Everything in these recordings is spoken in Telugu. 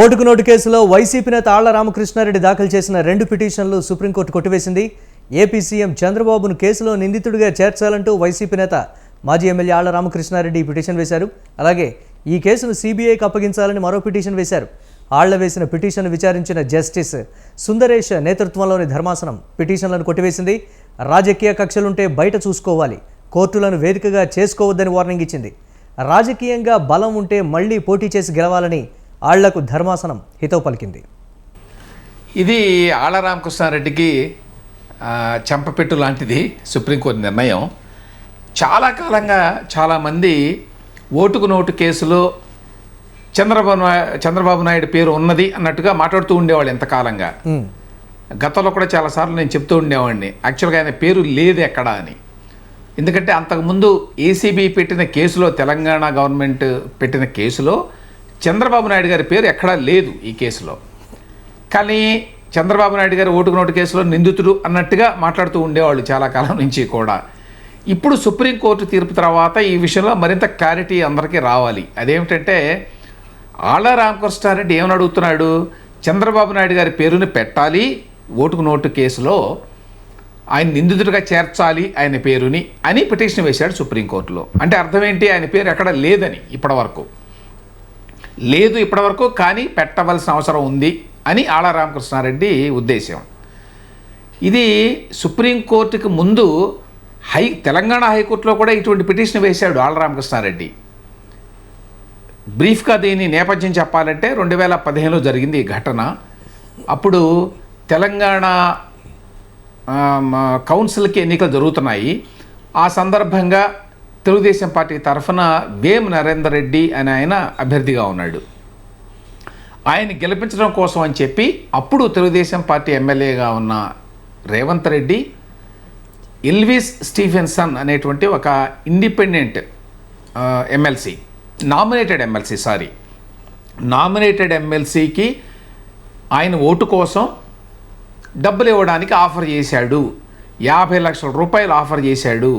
ఓటుకు నోటు కేసులో వైసీపీ నేత ఆళ్ళ రామకృష్ణారెడ్డి దాఖలు చేసిన రెండు పిటిషన్లు సుప్రీంకోర్టు కొట్టివేసింది. ఏపీ సీఎం చంద్రబాబును కేసులో నిందితుడిగా చేర్చాలంటూ వైసీపీ నేత మాజీ ఎమ్మెల్యే ఆళ్ళ రామకృష్ణారెడ్డి ఈ పిటిషన్ వేశారు. అలాగే ఈ కేసును సీబీఐకి అప్పగించాలని మరో పిటిషన్ వేశారు. ఆళ్ళ వేసిన పిటిషన్ విచారించిన జస్టిస్ సుందరేష్ నేతృత్వంలోని ధర్మాసనం పిటిషన్లను కొట్టివేసింది. రాజకీయ కక్షలుంటే బయట చూసుకోవాలి. కోర్టులను వేదికగా చేసుకోవద్దని వార్నింగ్ ఇచ్చింది. రాజకీయంగా బలం ఉంటే మళ్ళీ పోటీ చేసి గెలవాలని ఆళ్ళకు ధర్మాసనం హితవు పలికింది. ఇది ఆళ్ళ రామకృష్ణారెడ్డికి చెంపపెట్టు లాంటిది సుప్రీంకోర్టు నిర్ణయం. చాలా కాలంగా చాలామంది ఓటుకు నోటు కేసులో చంద్రబాబు నాయ- చంద్రబాబు నాయుడు పేరు ఉన్నది అన్నట్టుగా మాట్లాడుతూ ఉండేవాళ్ళు ఎంతకాలంగా గతంలో కూడా చాలాసార్లు నేను చెప్తూ ఉండేవాడిని. యాక్చువల్గా ఆయన పేరు లేదు ఎక్కడ అని. ఎందుకంటే అంతకుముందు ఏసీబీ పెట్టిన కేసులో తెలంగాణ గవర్నమెంట్ పెట్టిన కేసులో చంద్రబాబు నాయుడు గారి పేరు ఎక్కడా లేదు ఈ కేసులో. కానీ చంద్రబాబు నాయుడు గారి ఓటుకు నోటు కేసులో నిందితుడు అన్నట్టుగా మాట్లాడుతూ ఉండేవాళ్ళు చాలా కాలం నుంచి కూడా. ఇప్పుడు సుప్రీంకోర్టు తీర్పు తర్వాత ఈ విషయంలో మరింత క్లారిటీ అందరికీ రావాలి. అదేమిటంటే ఆళ్ళ రామకృష్ణారెడ్డి ఏమని అడుగుతున్నాడు? చంద్రబాబు నాయుడు గారి పేరుని పెట్టాలి ఓటుకు నోటు కేసులో ఆయన నిందితుడిగా చేర్చాలి ఆయన పేరుని అని పిటిషన్ వేశాడు సుప్రీంకోర్టులో అంటే అర్థం ఏంటి? ఆయన పేరు ఎక్కడ లేదని ఇప్పటివరకు లేదు ఇప్పటివరకు కానీ పెట్టవలసిన అవసరం ఉంది అని ఆళ్ళ రామకృష్ణారెడ్డి ఉద్దేశం. ఇది సుప్రీంకోర్టుకి ముందు హై తెలంగాణ హైకోర్టులో కూడా ఇటువంటి పిటిషన్ వేశాడు ఆళ్ళ రామకృష్ణారెడ్డి బ్రీఫ్గా దీని నేపథ్యం చెప్పాలంటే రెండు వేల పదిహేనులో జరిగింది ఈ ఘటన. అప్పుడు తెలంగాణ కౌన్సిల్కి ఎన్నికలు జరుగుతున్నాయి. ఆ సందర్భంగా తెలుగుదేశం పార్టీ తరఫున వేం నరేందర్ రెడ్డి అని ఆయన అభ్యర్థిగా ఉన్నాడు. ఆయన గెలిపించడం కోసం అని చెప్పి అప్పుడు తెలుగుదేశం పార్టీ ఎమ్మెల్యేగా ఉన్న రేవంత్ రెడ్డి ఇల్విస్ స్టీఫెన్సన్ అనేటువంటి ఒక independent MLC nominated MLC sorry nominated ఎమ్మెల్సీకి ఆయన ఓటు కోసం డబ్బులు ఇవ్వడానికి ఆఫర్ చేశాడు. యాభై లక్షల రూపాయలు ఆఫర్ చేశాడు.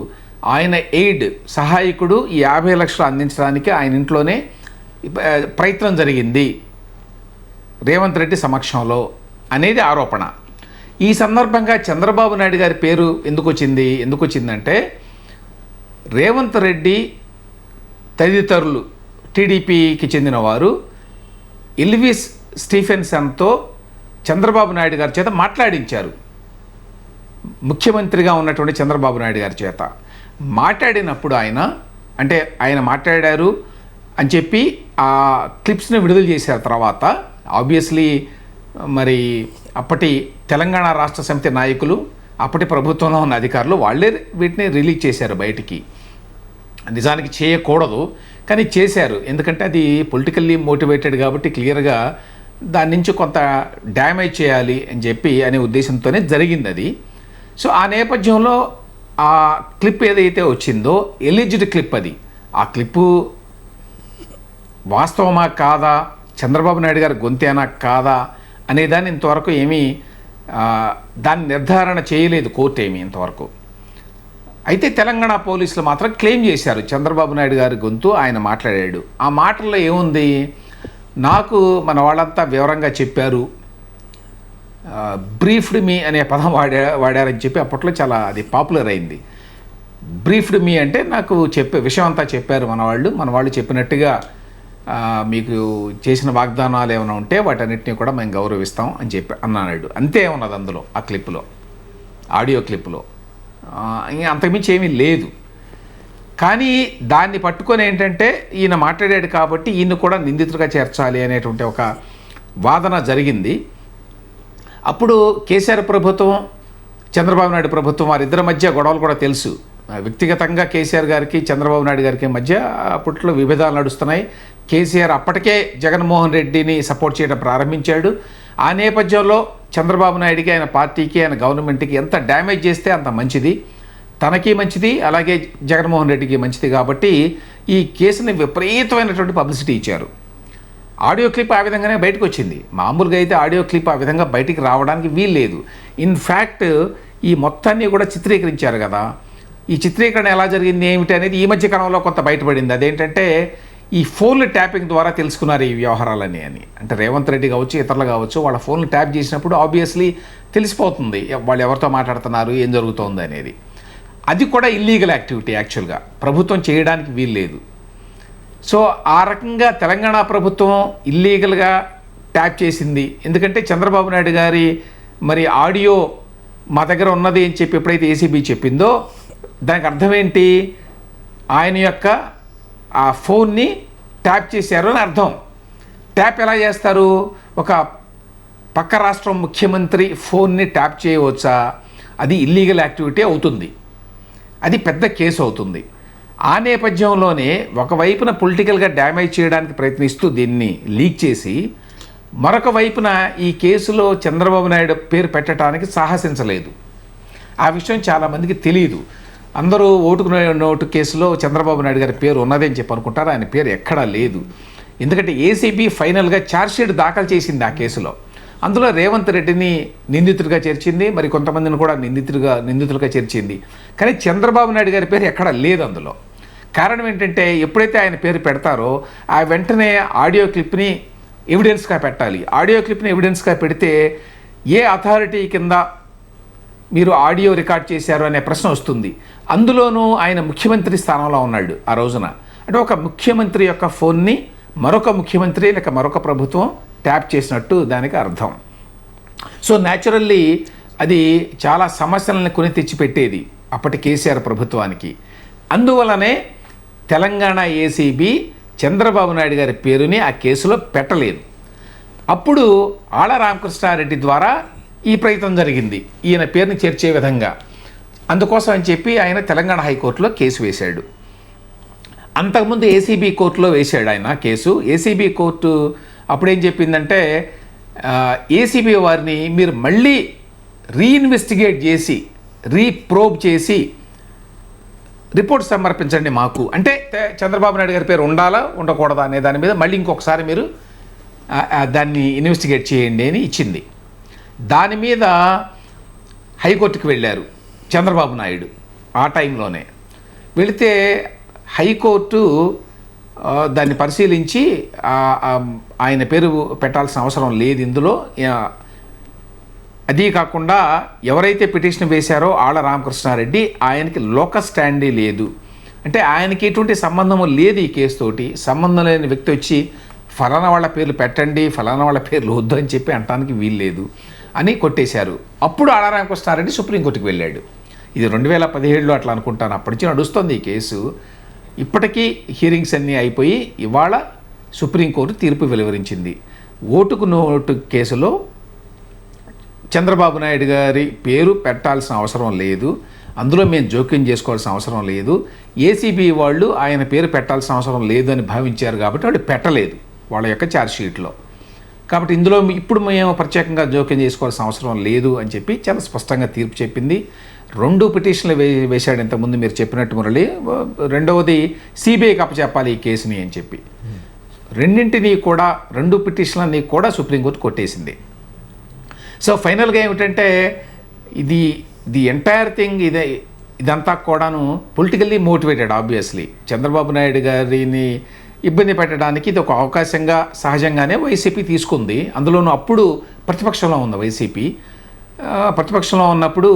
ఆయన ఎయిడ్ సహాయకుడు ఈ యాభై లక్షలు అందించడానికి ఆయన ఇంట్లోనే ప్రయత్నం జరిగింది రేవంత్ రెడ్డి సమక్షంలో అనేది ఆరోపణ. ఈ సందర్భంగా చంద్రబాబు నాయుడు గారి పేరు ఎందుకు వచ్చింది ఎందుకు వచ్చిందంటే రేవంత్ రెడ్డి తదితరులు టీడీపీకి చెందిన వారు స్టీఫెన్సన్తో చంద్రబాబు నాయుడు గారి చేత మాట్లాడించారు. ముఖ్యమంత్రిగా ఉన్నటువంటి చంద్రబాబు నాయుడు గారి చేత. మాట్లాడినప్పుడు ఆయన అంటే ఆయన మాట్లాడారు అని చెప్పి ఆ క్లిప్స్ని విడుదల చేశారు తర్వాత. ఆబ్వియస్లీ మరి అప్పటి తెలంగాణ రాష్ట్ర సమితి నాయకులు అప్పటి ప్రభుత్వంలో ఉన్న అధికారులు వాళ్ళే వీటిని రిలీజ్ చేశారు బయటికి. నిజానికి చేయకూడదు కానీ చేశారు. ఎందుకంటే అది పొలిటికల్లీ మోటివేటెడ్ కాబట్టి క్లియర్గా దాని నుంచి కొంత డ్యామేజ్ చేయాలి అని చెప్పి అనే ఉద్దేశంతోనే జరిగింది అది. సో ఆ నేపథ్యంలో ఆ క్లిప్ ఏదైతే వచ్చిందో ఎలిజిడ్ క్లిప్ అది. ఆ క్లిప్పు వాస్తవమా కాదా? చంద్రబాబు నాయుడు గారి గొంతేనా కాదా? అనేదాన్ని ఇంతవరకు ఏమీ దాన్ని నిర్ధారణ చేయలేదు కోర్టు ఏమీ ఇంతవరకు. అయితే తెలంగాణ పోలీసులు మాత్రం క్లెయిమ్ చేశారు చంద్రబాబు నాయుడు గారి గొంతు ఆయన మాట్లాడాడు. ఆ మాటల్లో ఏముంది? నాకు మన వాళ్ళంతా వివరంగా చెప్పారు. బ్రీఫ్డ్ మీ అనే పదం వాడా వాడారని చెప్పి అప్పట్లో చాలా అది పాపులర్ అయింది. బ్రీఫ్డ్ మీ అంటే నాకు చెప్పే విషయం అంతా చెప్పారు మన వాళ్ళు మన వాళ్ళు చెప్పినట్టుగా మీకు చేసిన వాగ్దానాలు ఏమైనా ఉంటే వాటన్నిటిని కూడా మేము గౌరవిస్తాం అని చెప్పి అన్నాడు. అంతే ఉన్నది అందులో ఆ క్లిప్లో ఆడియో క్లిప్లో. ఇంకా అంతకుమించి ఏమీ లేదు. కానీ దాన్ని పట్టుకొని ఏంటంటే ఈయన మాట్లాడాడు కాబట్టి ఈయన కూడా నిందితుడిగా చేర్చాలి అనేటువంటి ఒక వాదన జరిగింది. అప్పుడు కేసీఆర్ ప్రభుత్వం చంద్రబాబు నాయుడు ప్రభుత్వం వారిద్దరి మధ్య గొడవలు కూడా తెలుసు. ఆ, వ్యక్తిగతంగా కేసీఆర్ గారికి చంద్రబాబు నాయుడు గారికి మధ్య అప్పట్లో విభేదాలు నడుస్తున్నాయి. కేసీఆర్ అప్పటికే జగన్మోహన్ రెడ్డిని సపోర్ట్ చేయడం ప్రారంభించాడు. ఆ నేపథ్యంలో చంద్రబాబు నాయుడికి ఆయన పార్టీకి ఆయన గవర్నమెంట్కి ఎంత డ్యామేజ్ చేస్తే అంత మంచిది. తనకి మంచిది అలాగే జగన్మోహన్ రెడ్డికి మంచిది కాబట్టి ఈ కేసుని విపరీతమైనటువంటి పబ్లిసిటీ ఇచ్చారు. ఆడియో క్లిప్ ఆ విధంగానే బయటకు వచ్చింది మామూలుగా అయితే ఆడియో క్లిప్ ఆ విధంగా బయటికి రావడానికి వీల్లేదు. ఇన్ఫ్యాక్ట్ ఈ మొత్తాన్ని కూడా చిత్రీకరించారు కదా. ఈ చిత్రీకరణ ఎలా జరిగింది ఏమిటి అనేది ఈ మధ్య కాలంలో కొంత బయటపడింది. అదేంటంటే ఈ ఫోన్లు ట్యాపింగ్ ద్వారా తెలుసుకున్నారు ఈ వ్యవహారాలని అని. అంటే రేవంత్ రెడ్డి కావచ్చు ఇతరులు కావచ్చు వాళ్ళ ఫోన్లు ట్యాప్ చేసినప్పుడు ఆబ్వియస్లీ తెలిసిపోతుంది. వాళ్ళు ఎవరితో మాట్లాడుతున్నారు ఏం జరుగుతోంది అనేది. అది కూడా ఇల్లీగల్ యాక్టివిటీ యాక్చువల్గా ప్రభుత్వం చేయడానికి వీల్లేదు. సో ఆ రకంగా తెలంగాణ ప్రభుత్వం ఇల్లీగల్గా ట్యాప్ చేసింది. ఎందుకంటే చంద్రబాబు నాయుడు గారి మరి ఆడియో మా దగ్గర ఉన్నది అని చెప్పి ఎప్పుడైతే ఏసీబీ చెప్పిందో దానికి అర్థం ఏంటి ఆయన యొక్క ఆ ఫోన్ని ట్యాప్ చేశారు అని అర్థం. ట్యాప్ ఎలా చేస్తారు? ఒక పక్క రాష్ట్రం ముఖ్యమంత్రి ఫోన్ని ట్యాప్ చేయవచ్చా? అది ఇల్లీగల్ యాక్టివిటీ అవుతుంది. అది పెద్ద కేసు అవుతుంది. ఆ నేపథ్యంలోనే ఒకవైపున పొలిటికల్గా డ్యామేజ్ చేయడానికి ప్రయత్నిస్తూ దీన్ని లీక్ చేసి మరొక వైపున ఈ కేసులో చంద్రబాబు నాయుడు పేరు పెట్టడానికి సాహసించలేదు. ఆ విషయం చాలామందికి తెలియదు అందరూ ఓటుకు నోటు కేసులో చంద్రబాబు నాయుడు గారి పేరు ఉన్నదని చెప్పి అనుకుంటారు. ఆయన పేరు ఎక్కడా లేదు. ఎందుకంటే ఏసీబీ ఫైనల్గా ఛార్జ్షీట్ దాఖలు చేసింది ఆ కేసులో. అందులో రేవంత్ రెడ్డిని నిందితుడిగా చేర్చింది మరి కొంతమందిని కూడా నిందితుడిగా నిందితులుగా చేర్చింది. కానీ చంద్రబాబు నాయుడు గారి పేరు ఎక్కడా లేదు అందులో. కారణం ఏంటంటే ఎప్పుడైతే ఆయన పేరు పెడతారో ఆ వెంటనే ఆడియో క్లిప్ని ఎవిడెన్స్గా పెట్టాలి. ఆడియో క్లిప్ని ఎవిడెన్స్గా పెడితే ఏ అథారిటీ కింద మీరు ఆడియో రికార్డ్ చేశారు అనే ప్రశ్న వస్తుంది. అందులోనూ ఆయన ముఖ్యమంత్రి స్థానంలో ఉన్నాడు ఆ రోజున. అంటే ఒక ముఖ్యమంత్రి యొక్క ఫోన్ని మరొక ముఖ్యమంత్రి లేక మరొక ప్రభుత్వం ట్యాప్ చేసినట్టు దానికి అర్థం. సో న్యాచురల్లీ అది చాలా సమస్యలను కొని తెచ్చిపెట్టేది అప్పటి కేసీఆర్ ప్రభుత్వానికి. అందువలనే తెలంగాణ ఏసీబీ చంద్రబాబు నాయుడు గారి పేరుని ఆ కేసులో పెట్టలేదు. అప్పుడు ఆళ్ళ రామకృష్ణారెడ్డి ద్వారా ఈ ప్రయత్నం జరిగింది. ఈయన పేరుని చేర్చే విధంగా. అందుకోసం అని చెప్పి ఆయన తెలంగాణ హైకోర్టులో కేసు వేశాడు. అంతకుముందు ఏసీబీ కోర్టులో వేశాడు ఆయన కేసు. ఏసీబీ కోర్టు అప్పుడేం చెప్పిందంటే ఏసీబీ వారిని మీరు మళ్ళీ రీఇన్వెస్టిగేట్ చేసి రీప్రోబ్ చేసి రిపోర్ట్ సమర్పించండి మాకు. అంటే చంద్రబాబు నాయుడు గారి పేరు ఉండాలా ఉండకూడదా అనే దాని మీద మళ్ళీ ఇంకొకసారి మీరు దాన్ని ఇన్వెస్టిగేట్ చేయండి అని ఇచ్చింది. దాని మీద హైకోర్టుకి వెళ్ళారు చంద్రబాబు నాయుడు ఆ టైంలోనే. వెళితే హైకోర్టు దాన్ని పరిశీలించి ఆయన పేరు పెట్టాల్సిన అవసరం లేదు ఇందులో. అదీ కాకుండా ఎవరైతే పిటిషన్ వేశారో ఆళ్ళ రామకృష్ణారెడ్డి ఆయనకి లోక స్టాండీ లేదు. అంటే ఆయనకి ఎటువంటి సంబంధము లేదు ఈ కేసుతోటి. సంబంధం లేని వ్యక్తి వచ్చి ఫలానా వాళ్ళ పేర్లు పెట్టండి ఫలానా వాళ్ళ పేర్లు వద్దు అని చెప్పి అంటానికి వీల్లేదు అని కొట్టేశారు. అప్పుడు ఆళ్ళ రామకృష్ణారెడ్డి సుప్రీంకోర్టుకి వెళ్ళాడు. ఇది రెండు వేల పదిహేడులో అట్లా అనుకుంటాను. అప్పటి నుంచి నడుస్తుంది ఈ కేసు. ఇప్పటికీ హియరింగ్స్ అన్నీ అయిపోయి ఇవాళ సుప్రీంకోర్టు తీర్పు వెలువరించింది. ఓటుకు నోటు కేసులో చంద్రబాబు నాయుడు గారి పేరు పెట్టాల్సిన అవసరం లేదు. అందులో మేము జోక్యం చేసుకోవాల్సిన అవసరం లేదు. ఏసీబీ వాళ్ళు ఆయన పేరు పెట్టాల్సిన అవసరం లేదు అని భావించారు కాబట్టి వాళ్ళు పెట్టలేదు వాళ్ళ యొక్క ఛార్జ్షీట్లో కాబట్టి ఇందులో ఇప్పుడు మేము ప్రత్యేకంగా జోక్యం చేసుకోవాల్సిన అవసరం లేదు అని చెప్పి చాలా స్పష్టంగా తీర్పు చెప్పింది. రెండు పిటిషన్లు వే వేశాడు ఇంతకుముందు మీరు చెప్పినట్టు మురళి. రెండవది సిబిఐకి అప్పచెప్పాలి ఈ కేసుని అని చెప్పి. రెండింటినీ కూడా రెండు పిటిషన్లని కూడా సుప్రీంకోర్టు కొట్టేసింది. సో ఫైనల్గా ఏమిటంటే ఇది ది ఎంటైర్ థింగ్ ఇదే ఇదంతా కూడాను politically motivated obviously. Chandrababu Naidu గారిని ఇబ్బంది పెట్టడానికి ఇది ఒక అవకాశంగా సహజంగానే వైసీపీ తీసుకుంది. అందులోనూ అప్పుడు ప్రతిపక్షంలో ఉంది వైసీపీ. ప్రతిపక్షంలో ఉన్నప్పుడు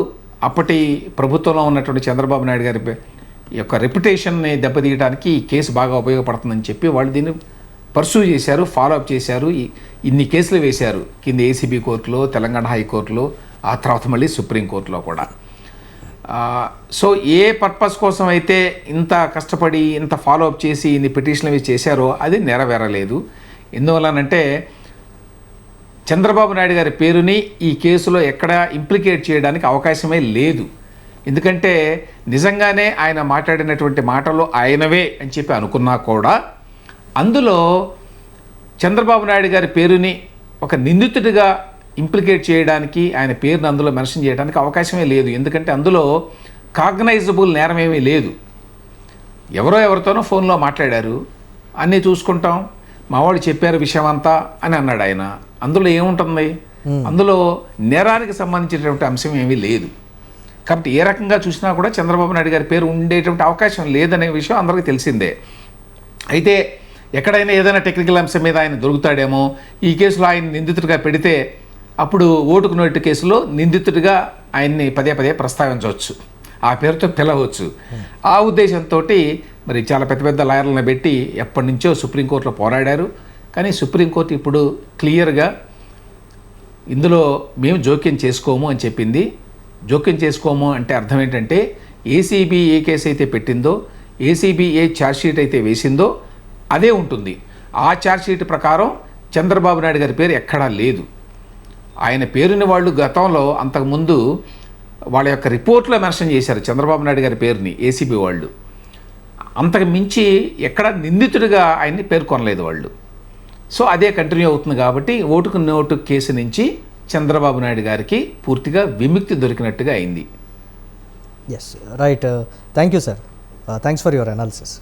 అప్పటి ప్రభుత్వంలో ఉన్నటువంటి చంద్రబాబు నాయుడు గారి యొక్క రెప్యుటేషన్ని దెబ్బతీయడానికి ఈ కేసు బాగా ఉపయోగపడుతుందని చెప్పి వాళ్ళు దీన్ని పర్సూ చేశారు ఫాలో అప్ చేశారు ఇన్ని కేసులు వేశారు. కింద ఏసీబీ కోర్టులో తెలంగాణ హైకోర్టులో ఆ తర్వాత మళ్ళీ సుప్రీంకోర్టులో కూడా. సో ఏ పర్పస్ కోసం అయితే ఇంత కష్టపడి ఇంత ఫాలో అప్ చేసి ఇన్ని పిటిషన్లు అవి చేశారో అది నెరవేరలేదు. ఎందువలనంటే చంద్రబాబు నాయుడు గారి పేరుని ఈ కేసులో ఎక్కడ ఇంప్లికేట్ చేయడానికి అవకాశమే లేదు. ఎందుకంటే నిజంగానే ఆయన మాట్లాడినటువంటి మాటలు ఆయనవే అని చెప్పి అనుకున్నా కూడా అందులో చంద్రబాబు నాయుడు గారి పేరుని ఒక నిందితుడిగా ఇంప్లికేట్ చేయడానికి ఆయన పేరుని అందులో మెన్షన్ చేయడానికి అవకాశమే లేదు. ఎందుకంటే అందులో కాగ్నైజబుల్ నేరం ఏమీ లేదు. ఎవరో ఎవరితోనో ఫోన్లో మాట్లాడారు. అన్నీ చూసుకుంటాం. మావాడు చెప్పారు విషయం అంతా అని అన్నాడు ఆయన. అందులో ఏముంటుంది? అందులో నేరానికి సంబంధించినటువంటి అంశం ఏమీ లేదు. కాబట్టి ఏ రకంగా చూసినా కూడా చంద్రబాబు నాయుడు గారి పేరు ఉండేటువంటి అవకాశం లేదనే విషయం అందరికీ తెలిసిందే. అయితే ఎక్కడైనా ఏదైనా టెక్నికల్ అంశం మీద ఆయన దొరుకుతాడేమో ఈ కేసులో ఆయన నిందితుడిగా పెడితే అప్పుడు ఓటుకు నోటు కేసులో నిందితుడిగా ఆయన్ని పదే పదే ప్రస్తావించవచ్చు. ఆ పేరుతో పిలవచ్చు. ఆ ఉద్దేశంతో మరి చాలా పెద్ద పెద్ద లాయర్లను పెట్టి ఎప్పటి నుంచో సుప్రీంకోర్టులో పోరాడారు. కానీ సుప్రీంకోర్టు ఇప్పుడు క్లియర్గా ఇందులో మేము జోక్యం చేసుకోము అని చెప్పింది. జోక్యం చేసుకోము అంటే అర్థం ఏంటంటే ఏసీబీ ఏ కేసు అయితే పెట్టిందో ఏసీబీ ఏ ఛార్జ్షీట్ అయితే వేసిందో అదే ఉంటుంది. ఆ ఛార్జ్షీట్ ప్రకారం చంద్రబాబు నాయుడు గారి పేరు ఎక్కడా లేదు. ఆయన పేరుని వాళ్ళు గతంలో అంతకుముందు వాళ్ళ యొక్క రిపోర్ట్లో మెన్షన్ చేశారు చంద్రబాబు నాయుడు గారి పేరుని ఏసీబీ వాళ్ళు. అంతకు మించి ఎక్కడ నిందితుడిగా ఆయన్ని పేర్కొనలేదు వాళ్ళు. సో అదే కంటిన్యూ అవుతుంది కాబట్టి ఓటుకు నోటు కేసు నుంచి చంద్రబాబు నాయుడు గారికి పూర్తిగా విముక్తి దొరికినట్టుగా అయింది. Yes right thank you sir thanks for your analysis